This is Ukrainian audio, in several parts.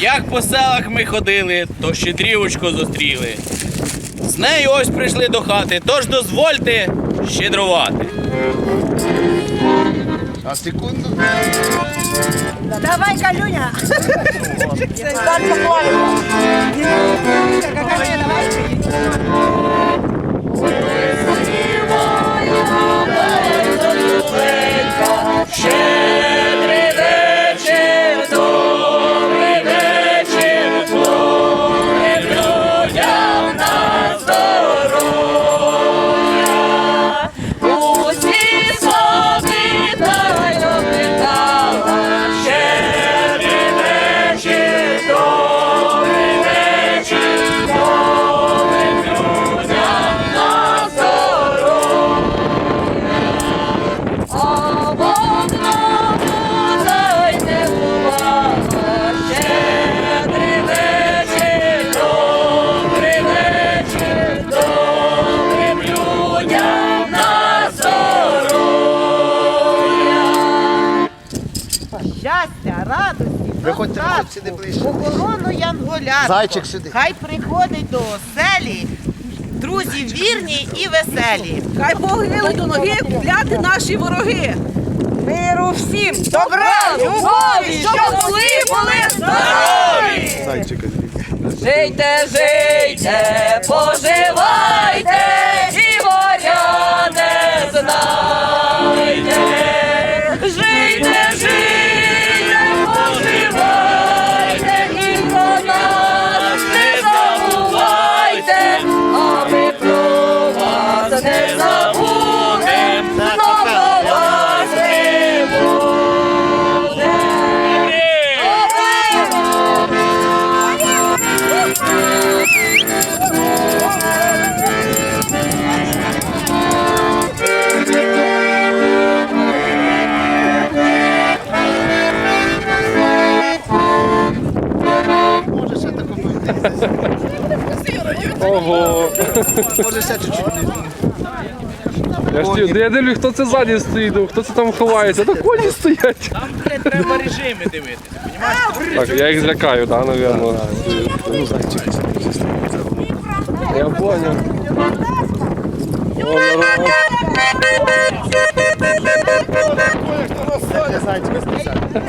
Як по селах ми ходили, то щедрівочку зустріли. З нею ось прийшли до хати, тож дозвольте щедрувати. А секунду. Давай, Калюня. Давай. Виходьте, виходьте сюди ближче. охорону янголятку. Зайчик сюди. Хай приходить до оселі, друзі вірні і веселі. Хай Бог гили до ноги кляти наші вороги. Миру всім, добра, любові, щоб були, були здорові! Зайчика. Жийте, жийте, поживайте, і не знайте. Жийте, Ого. Може ще чуть-чуть. Я ж ті- я дивлюсь, хто це ззаді стоїть, хто це там ховається. Та коні стоять. Там треба режими дивитися. Так, я їх злякаю, так, напевно. Ну, зайчик. Я понял. Я спеціально.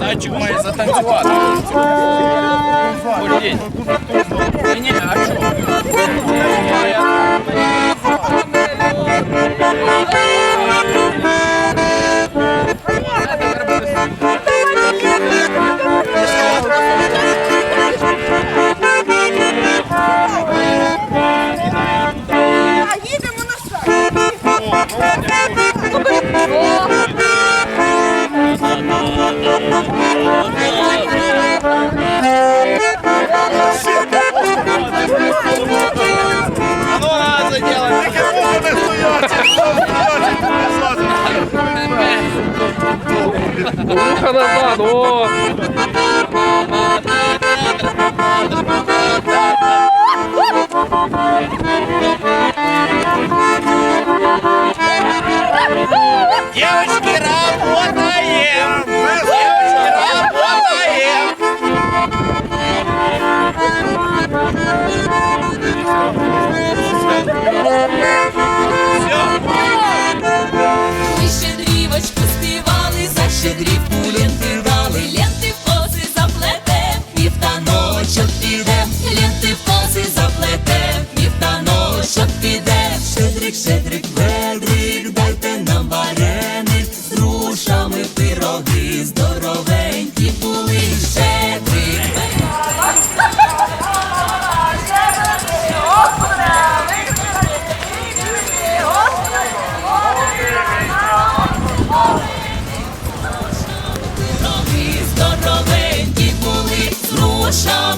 Зайчик має затанцювати. Ні, ні, а що? 너무 편하다 너.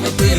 me